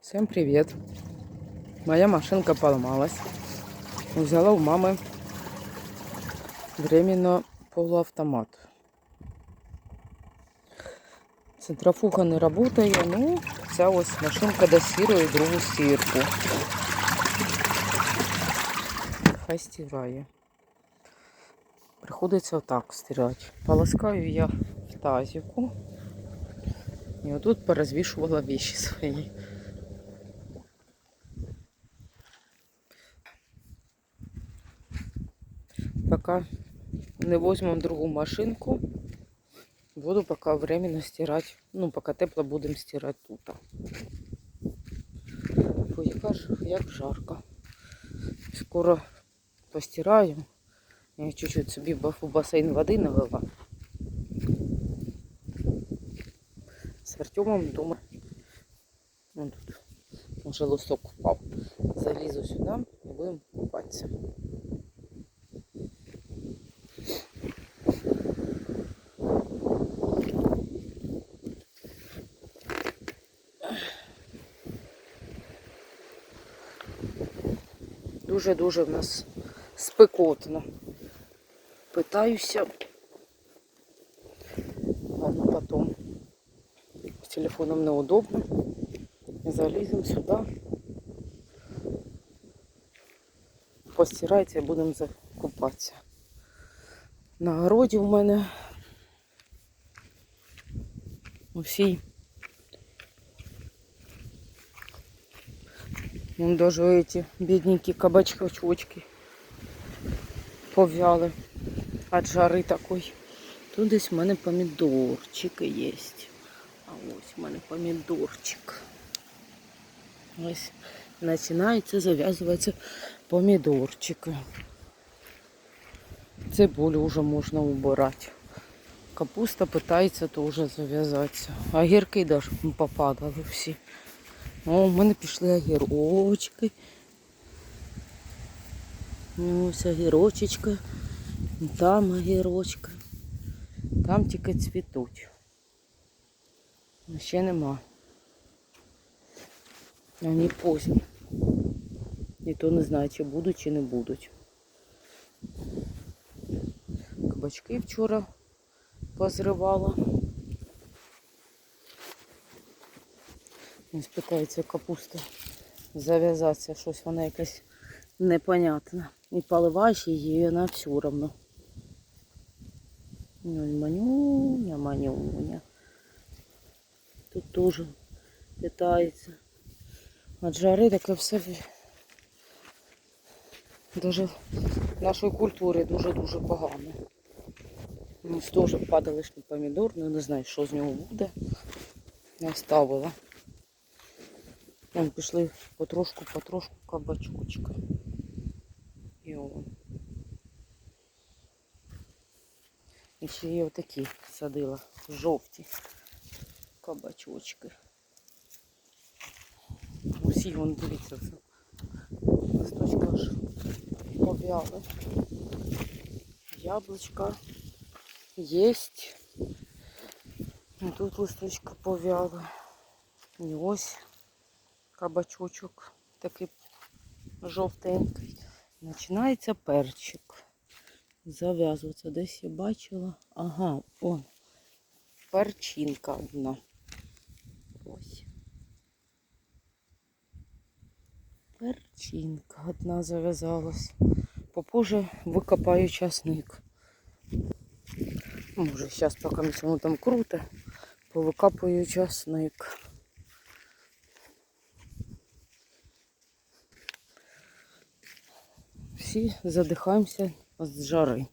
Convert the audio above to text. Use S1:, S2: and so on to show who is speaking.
S1: Всем привет! Моя машинка поломалась. Взяла у мамы временно полуавтомат. Центрофуга не работає, ну, ця ось машинка досірує другу стірку. Хай стирає. Приходиться отак стирати. Полоскаю я в тазику. І отут порозвішувала вещи свої. Пока не возьмем другу машинку, буду пока временно стирать. Ну, пока тепло будемо стирати тут. Бо яка ж, як жарко. Скоро постираю. Я чуть-чуть собі в басейн води налила. З Артемом вдома. Тут уже листок впав. Залізу сюди і будемо купатися. Дуже-дуже в нас спекотно. Питаюся. Ладно, потом. З телефоном неудобно. Заліземо сюди. Постирайте будемо закупатися. На городі у мене усі. Вон даже эти бедненькие кабачочки повяли від жари такої. Тут десь в мене помідорчики є. А ось у мене помідорчик. Ось починаються зав'язуватися помідорчики. Цибулю вже можна убирати. Капуста питається теж зав'язатися. Огірки навіть попадали всі. О, в мене пішли огірочки. Ось огірочечка. Там огірочка. Там тільки цвітуть. Ще нема. Вони позні. І то не знаю, чи будуть, чи не будуть. Кабачки вчора позривала. Ось питається капуста зав'язатися, щось вона якась непонятна. І поливаєш її, і вона все одно. Ну, манюня, манюня. Тут теж питається. От жари таке все. Даже нашої культури дуже-дуже погано. Ось теж падалишний помідор, ну не знаю, що з нього буде. Я ставила. Там пішли потрошку-потрошку кабачочка. І он. І ще є отакі садила, жовті кабачочки. Усі вон дивіться. Листочка аж пов'яли. Яблучка єсть. Тут листочка пов'яли. І ось кабачочок такий жовтенький. Починається перчик. Зав'язуватися. Десь я бачила. Ага, он. Перчинка одна. Ось. Перчинка одна зав'язалась. Попозже викопаю часник. Може, зараз поки ми там круто, повикапую часник. Всі задихаємося з жари.